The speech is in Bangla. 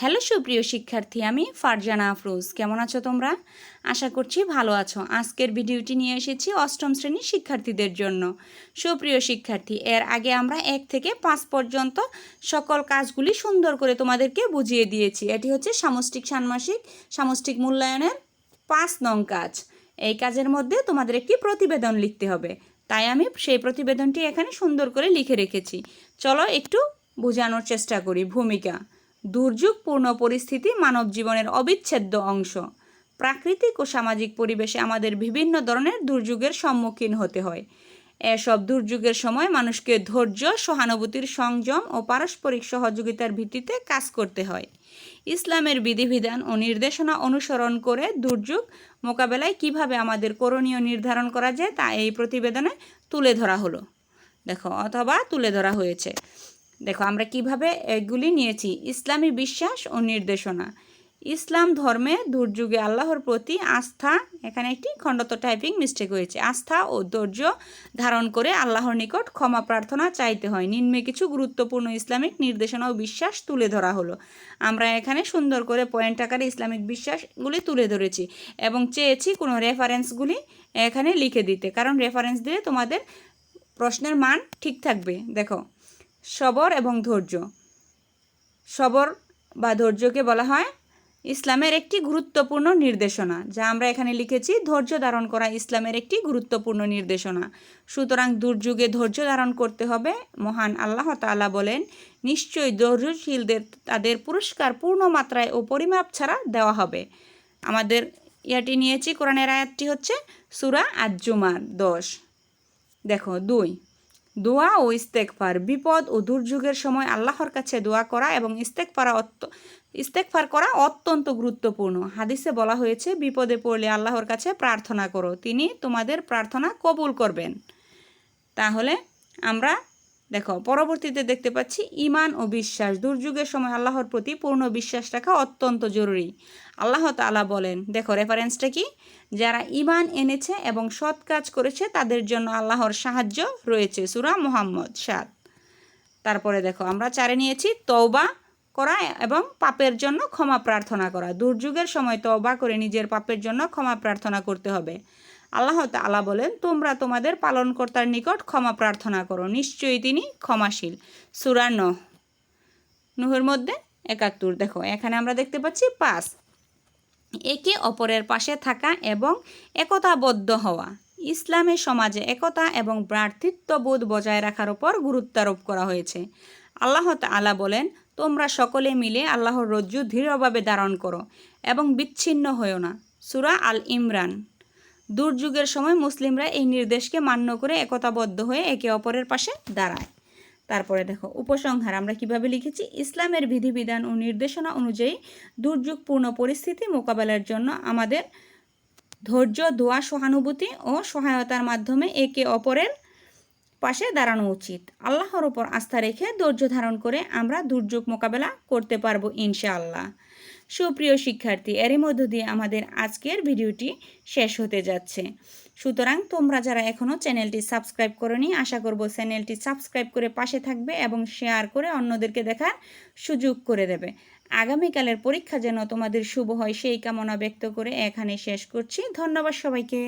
হ্যালো সুপ্রিয় শিক্ষার্থী, আমি ফারজানা আফরোজ। কেমন আছো তোমরা? আশা করছি ভালো আছো। আজকের ভিডিওটি নিয়ে এসেছি অষ্টম শ্রেণির শিক্ষার্থীদের জন্য। সুপ্রিয় শিক্ষার্থী, এর আগে আমরা এক থেকে পাঁচ পর্যন্ত সকল কাজগুলি সুন্দর করে তোমাদেরকে বুঝিয়ে দিয়েছি। এটি হচ্ছে সামষ্টিক ষান্মাসিক, সামষ্টিক মূল্যায়নের পাঁচ নং কাজ। এই কাজের মধ্যে তোমাদের একটি প্রতিবেদন লিখতে হবে। তাই আমি সেই প্রতিবেদনটি এখানে সুন্দর করে লিখে রেখেছি। চলো একটু বোঝানোর চেষ্টা করি ভূমিকা। দুর্যোগপূর্ণ পরিস্থিতি মানব জীবনের অবিচ্ছেদ্য অংশ। প্রাকৃতিক ও সামাজিক পরিবেশে আমাদের বিভিন্ন ধরনের দুর্যোগের সম্মুখীন হতে হয়। এসব দুর্যোগের সময় মানুষকে ধৈর্য, সহানুভূতির সংযম ও পারস্পরিক সহযোগিতার ভিত্তিতে কাজ করতে হয়। ইসলামের বিধিবিধান ও নির্দেশনা অনুসরণ করে দুর্যোগ মোকাবেলায় কীভাবে আমাদের করণীয় নির্ধারণ করা যায় তা এই প্রতিবেদনে তুলে ধরা হলো। দেখো, অথবা তুলে ধরা হয়েছে। দেখো, আমরা কীভাবে এগুলি নিয়েছি? ইসলামী বিশ্বাস ও নির্দেশনা। ইসলাম ধর্মে দুর্যোগে আল্লাহর প্রতি আস্থা, এখানে একটি খণ্ডত টাইপিং মিস্টেক হয়েছে। আস্থা ও ধৈর্য ধারণ করে আল্লাহর নিকট ক্ষমা প্রার্থনা চাইতে হয়। নিম্নে কিছু গুরুত্বপূর্ণ ইসলামিক নির্দেশনা ও বিশ্বাস তুলে ধরা হলো। আমরা এখানে সুন্দর করে পয়েন্ট আকারে ইসলামিক বিশ্বাসগুলি তুলে ধরেছি এবং চেয়েছি কোনো রেফারেন্সগুলি এখানে লিখে দিতে। কারণ রেফারেন্স দিলে তোমাদের প্রশ্নের মান ঠিক থাকবে। দেখো সবর এবং ধৈর্য। সবর বা ধৈর্যকে বলা হয় ইসলামের একটি গুরুত্বপূর্ণ নির্দেশনা, যা আমরা এখানে লিখেছি ধৈর্য ধারণ করা ইসলামের একটি গুরুত্বপূর্ণ নির্দেশনা। সুতরাং দুর্যোগে ধৈর্য ধারণ করতে হবে, মহান আল্লাহ তাআলা বলেন, নিশ্চয়ই ধৈর্যশীলদের তাদের পুরস্কার পূর্ণ মাত্রায় ও পরিমাপ ছাড়া দেওয়া হবে। আমাদের ইয়াটি নিয়েছি, কোরআনের আয়াতটি হচ্ছে সুরা আজ্জুমার দশ। দেখো, দুই। দোয়া ও ইস্তেকফার বিপদ ও দুর্যোগের সময় আল্লাহর কাছে দোয়া করা এবং ইস্তেকফারা অত্য ইস্তেকফার করা অত্যন্ত গুরুত্বপূর্ণ। হাদিসে বলা হয়েছে, বিপদে পড়লে আল্লাহর কাছে প্রার্থনা করো, তিনি তোমাদের প্রার্থনা কবুল করবেন। তাহলে আমরা দেখো, পরবর্তীতে দেখতে পাচ্ছি ইমান ও বিশ্বাস। দুর্যোগের সময় আল্লাহর প্রতি পূর্ণ বিশ্বাস রাখা অত্যন্ত জরুরি। আল্লাহ তালা বলেন, দেখো রেফারেন্সটা কি? যারা ইমান এনেছে এবং সৎ কাজ করেছে, তাদের জন্য আল্লাহর সাহায্য রয়েছে। সুরা মোহাম্মদ সাত। তারপরে দেখো, আমরা চারে নিয়েছি তৌবা করা এবং পাপের জন্য ক্ষমা প্রার্থনা করা। দুর্যোগের সময় তওবা করে নিজের পাপের জন্য ক্ষমা প্রার্থনা করতে হবে। আল্লাহ তালা বলেন, তোমরা তোমাদের পালনকর্তার নিকট ক্ষমা প্রার্থনা করো। নিশ্চয়ই তিনি ক্ষমাশীল। সুরা নহ। নুহের মধ্যে একাত্তর। দেখো, এখানে আমরা দেখতে পাচ্ছি পাঁচ। একে অপরের পাশে থাকা এবং একতাবদ্ধ হওয়া। ইসলামের সমাজে একতা এবং ভ্রাতৃত্ববোধ বজায় রাখার উপর গুরুত্বারোপ করা হয়েছে। আল্লাহ তালা বলেন, তোমরা সকলে মিলে আল্লাহর রজ্জু দৃঢ়ভাবে ধারণ করো এবং বিচ্ছিন্ন হয়েও না। সুরা আল ইমরান। দুর্যোগের সময় মুসলিমরা এই নির্দেশকে মান্য করে একতাবদ্ধ হয়ে একে অপরের পাশে দাঁড়ায়। তারপরে দেখো, উপসংহার, আমরা কীভাবে লিখেছি? ইসলামের বিধিবিধান ও নির্দেশনা অনুযায়ী দুর্যোগপূর্ণ পরিস্থিতি মোকাবেলার জন্য আমাদের ধৈর্য, দোয়া, সহানুভূতি ও সহায়তার মাধ্যমে একে অপরের পাশে দাঁড়ানো উচিত। আল্লাহর ওপর আস্থা রেখে ধৈর্য ধারণ করে আমরা দুর্যোগ মোকাবেলা করতে পারব ইনশাআল্লাহ। সুপ্রিয় শিক্ষার্থী, এরই মধ্য দিয়ে আমাদের আজকের ভিডিওটি শেষ হতে যাচ্ছে। সুতরাং তোমরা যারা এখনও চ্যানেলটি সাবস্ক্রাইব করনি, আশা করব চ্যানেলটি সাবস্ক্রাইব করে পাশে থাকবে এবং শেয়ার করে অন্যদেরকে দেখার সুযোগ করে দেবে। আগামীকালের পরীক্ষা যেন তোমাদের শুভ হয়, সেই কামনা ব্যক্ত করে এখানে শেষ করছি। ধন্যবাদ সবাইকে।